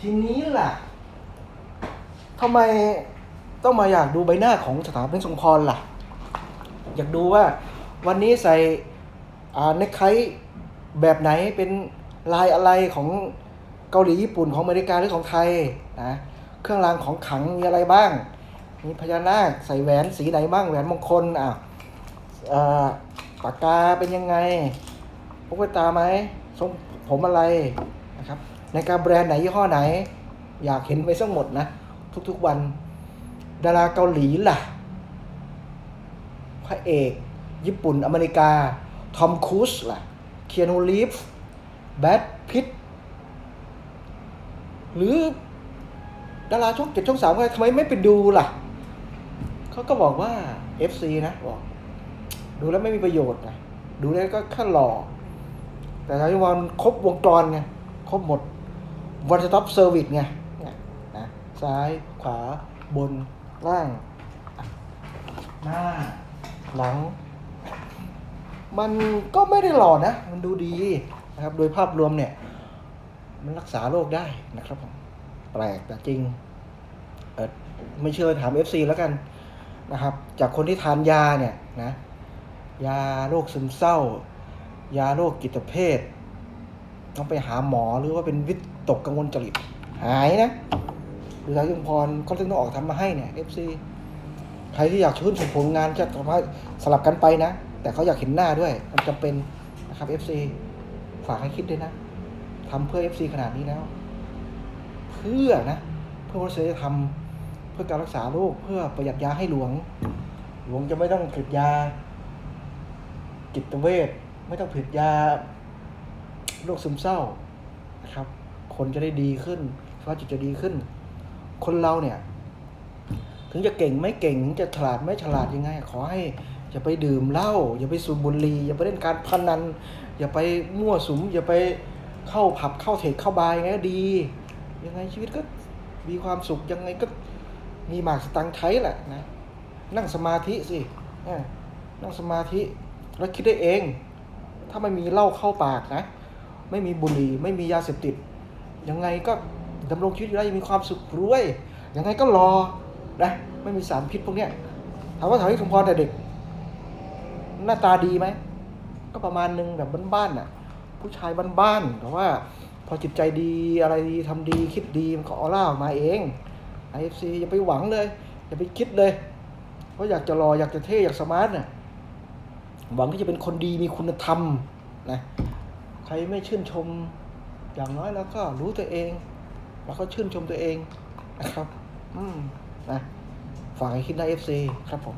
ทีนี้ล่ะทำไมต้องมาอยากดูใบหน้าของสถาปนิกทรงพรล่ะ อยากดูว่าวันนี้ใส่เนคไทแบบไหนเป็นลายอะไรของเกาหลีญี่ปุ่นของอเมริกาหรือของไทยนะเครื่องรางของขังมีอะไรบ้าง มีพญานาคใส่แหวนสีไหนบ้างแหวนมงคลอะปากกาเป็นยังไงพกแว่นตาไหมทรงผมอะไรนะครับ นการแบรนด์ไหนยี่ห้อไหน อยากเห็นไปทั้งหมดนะ ทุกๆวัน ดาราเกาหลีล่ะ พระเอก ญี่ปุ่นอเมริกา ทอมครูซล่ะ เคียนูรีฟแบทพิตหรือดาราช่องเจ็ดช่องสามทำไมไม่ไปดูล่ะ เขาก็บอกว่า FC นะบอกดูแล้วไม่มีประโยชน์นะดูแล้วก็แค่หล่อแต่ทางวันครบวงจรไงครบหมด one stop service ไงเนี่ยนะซ้ายขวาบนล่าง หน้า หลัง มันก็ไม่ได้หล่อนะ มันดูดีนะครับ โดยภาพรวมเนี่ย มันรักษาโรคได้นะครับผมแปลกแต่จริง เออไม่เชื่อถาม FC แล้วกันนะครับ จากคนที่ทานยาเนี่ยนะ ยาโรคซึมเศร้า ยาโรคจิตเภท ต้องไปหาหมอหรือว่าเป็นวิ ตกกังวลจริตหายนะหรือทางยงพรก็ต้องออกทำมาให้เนี่ย FC ใครที่อยากชื่นชมผลงานจะสามารถสลับกันไปนะ แต่เขาอยากเห็นหน้าด้วยมันจำเป็นนะครับ FC ฝากให้คิดด้วยนะทำเพื่อ FC ขนาดนี้แล้ว เพื่อนะ เพื่อมนุษยธรรมเพื่อการรักษาโรคเพื่อประหยัดยาให้หลวง หลวงจะไม่ต้องผลิตยา จิตเวชไม่ต้องผลิตยาโรคซึมเศร้านะครับ คนจะได้ดีขึ้นสภาพจิตจะดีขึ้น คนเราเนี่ย ถึงจะเก่งไม่เก่งถึงจะฉลาดไม่ฉลาดยังไง ขอให้อย่าไปดื่มเหล้าอย่าไปสูบบุหรี่อย่าไปเล่นการพนัน อย่าไปมั่วสุม อย่าไปเข้าผับเข้าเทคเข้าบาร์ยังไงก็ดี ยังไงชีวิตก็มีความสุขยังไงก็มีหมากสตังค์ใช้แหละนะนั่งสมาธิสินั่งสมาธิแล้วคิดได้เอง ถ้าไม่มีเหล้าเข้าปากนะ ไม่มีบุหรี่ไม่มียาเสพติด ยังไงก็ดำรงชีวิตอยู่ได้ยังมีความสุขรวย ยังไงก็รอนะไม่มีสารพิษพวกเนี้ยถามว่าถามให้สมพรแต่เด็ก หน้าตาดีไหมก็ประมาณนึงแบบบ้านๆน่ะ ผู้ชายบ้านๆแต่ว่า พอจิตใจดีอะไรดีทำดีคิดดีมันก็ออร่าออกมาเองไอเอฟซีอย่าไปหวังเลยอย่าไปคิดเลยว่าะอยากจะรออยากจะเท่อยากสมาร์ทน่ะหวังที่จะเป็นคนดีมีคุณธรรมนะใครไม่ชื่นชม อย่างน้อยแล้วก็รู้ตัวเองแล้วก็ชื่นชมตัวเองนะครับ อืมนะฝากให้คิดนะเอฟซีครับผม